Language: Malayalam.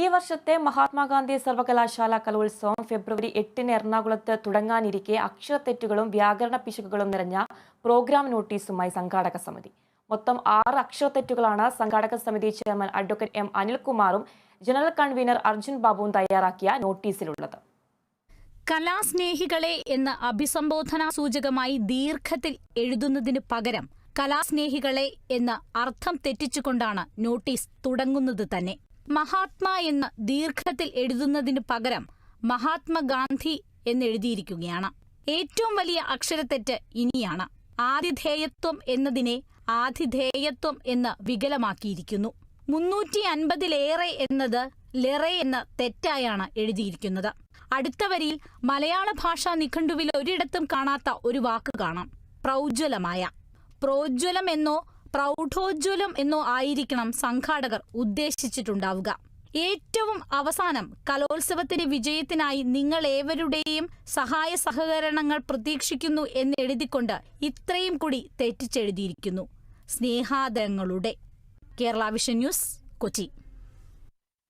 ഈ വർഷത്തെ മഹാത്മാഗാന്ധി സർവകലാശാല കലോത്സവം ഫെബ്രുവരി എട്ടിന് എറണാകുളത്ത് തുടങ്ങാനിരിക്കെ അക്ഷരത്തെറ്റുകളും വ്യാകരണ പിശകുകളും നിറഞ്ഞ പ്രോഗ്രാം നോട്ടീസുമായി സംഘാടക സമിതി. മൊത്തം ആറ് അക്ഷരത്തെറ്റുകളാണ് സംഘാടക സമിതി ചെയർമാൻ അഡ്വക്കേറ്റ് എം അനിൽകുമാറും ജനറൽ കൺവീനർ അർജുൻ ബാബുവും തയ്യാറാക്കിയ നോട്ടീസിലുള്ളത്. കലാസ്നേഹികളെ എന്ന അഭിസംബോധന സൂചകമായി ദീർഘത്തിൽ എഴുതുന്നതിന് പകരം കലാസ്നേഹികളെ എന്ന അർത്ഥം തെറ്റിച്ചുകൊണ്ടാണ് നോട്ടീസ് തുടങ്ങുന്നത് തന്നെ. മഹാത്മാ എന്ന ദീർഘത്തിൽ എഴുതുന്നതിന് പകരം മഹാത്മാഗാന്ധി എന്നെഴുതിയിരിക്കുകയാണ്. ഏറ്റവും വലിയ അക്ഷരത്തെറ്റ് ഇനിയാണ്. ആതിഥേയത്വം എന്നതിനെ ആതിഥേയത്വം എന്ന് വികലമാക്കിയിരിക്കുന്നു. മുന്നൂറ്റി അൻപതിലേറെ എന്നത് ലെറെ എന്ന തെറ്റായാണ് എഴുതിയിരിക്കുന്നത്. അടുത്ത വരിയിൽ മലയാള ഭാഷാ നിഘണ്ടുവിൽ ഒരിടത്തും കാണാത്ത ഒരു വാക്ക് കാണാം. പ്രൗജ്വലമായ. പ്രോജ്വലം എന്നോ പ്രൗഢോജ്വലം എന്നോ ആയിരിക്കണം സംഘാടകർ ഉദ്ദേശിച്ചിട്ടുണ്ടാവുക. ഏറ്റവും അവസാനം കലോത്സവത്തിന്റെ വിജയത്തിനായി നിങ്ങൾ ഏവരുടെയും സഹായ സഹകരണങ്ങൾ പ്രതീക്ഷിക്കുന്നു എന്നെഴുതിക്കൊണ്ട് ഇത്രയും കൂടി തെറ്റിച്ചെഴുതിയിരിക്കുന്നു. സ്നേഹാദരങ്ങളുടെ. Kerala vision news Kochi.